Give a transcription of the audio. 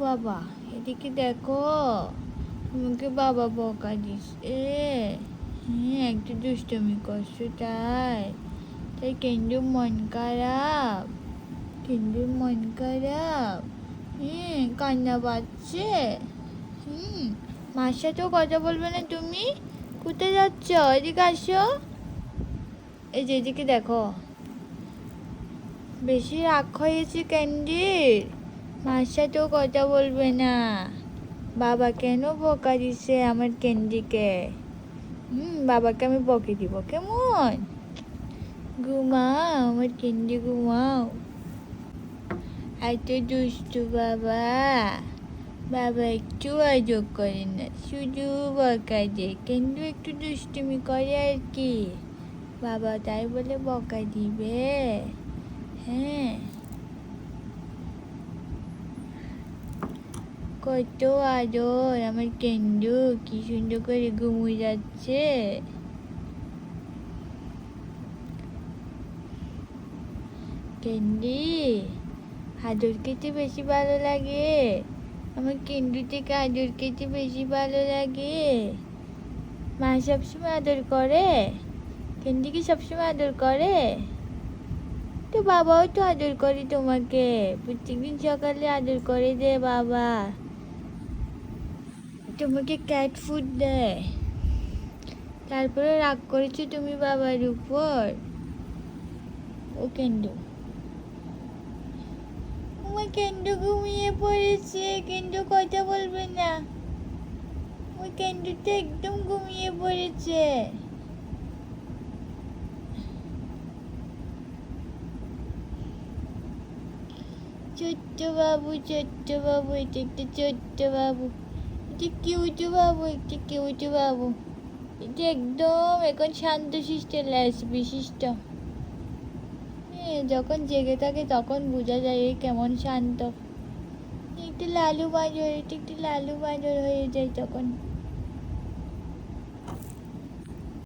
বাবা, এদিকে দেখো। তোমাকে বাবা বকা এ হ্যাঁ একটু দুষ্টমি করছ, তাই? তাই কেন্দ্র মন খারাপ কেন্দ্রের মন খারাপ। হ্যাঁ কান্না পাচ্ছে। হুম, মার সাথেও কথা বলবে না তুমি? কোথায় যাচ্ছ? এদিকে আসো। এই যে এদিকে দেখো। বেশি রাগ হয়েছে ক্যান্ডির মার সাথেও কথা বলবে না। বাবা কেন বকা দিছে আমার ক্যান্ডিকে হুম, বাবাকে আমি বকে দিব, কেমন? ঘুমাও, আমার ক্যান্ডি ঘুমাও। এত দুষ্টু বাবা বাবা একটু আজব করে না, শুধু বকা দেয় কিন্তু একটু দুষ্টুমি করে আর কি। বাবা তাই বলে বকা দিবে। হ্যাঁ। কত আদর? আমার কেন্দু কি সুন্দর করে ঘুমুই যাচ্ছে? কেন্দি আদর খেতে বেশি ভালো লাগে? আমার কেন্দু থেকে আদর খেতে বেশি ভালো লাগে। মা সবসময় আদর করে? কেন্দি কি সবসময় আদর করে? তো বাবাও তো আদর করে তোমাকে। প্রত্যেকদিন সকালে আদর করে দে বাবা। তোমাকে ক্যাট ফুড দেয়। তারপরে রাগ করেছ তুমি বাবার উপর। ও কেন্দ্র। আমার ঘুমিয়ে পড়েছে কথা বলবে না। ওই একদম ঘুমিয়ে পড়েছে। ছোট্ট বাবু ছোট্ট বাবু, এটা একটা ছোট্ট বাবু। এটা কিউটি বাবু, একটি কিউটি বাবু। এটা একদম এখন শান্ত শিষ্ট, ল্যাস বিশিষ্ট। যখন জেগে থাকে তখন বোঝা যায় কেমন শান্ত। একটি লালু বাজর এটি একটু লালু বাজর হয়ে যায় তখন।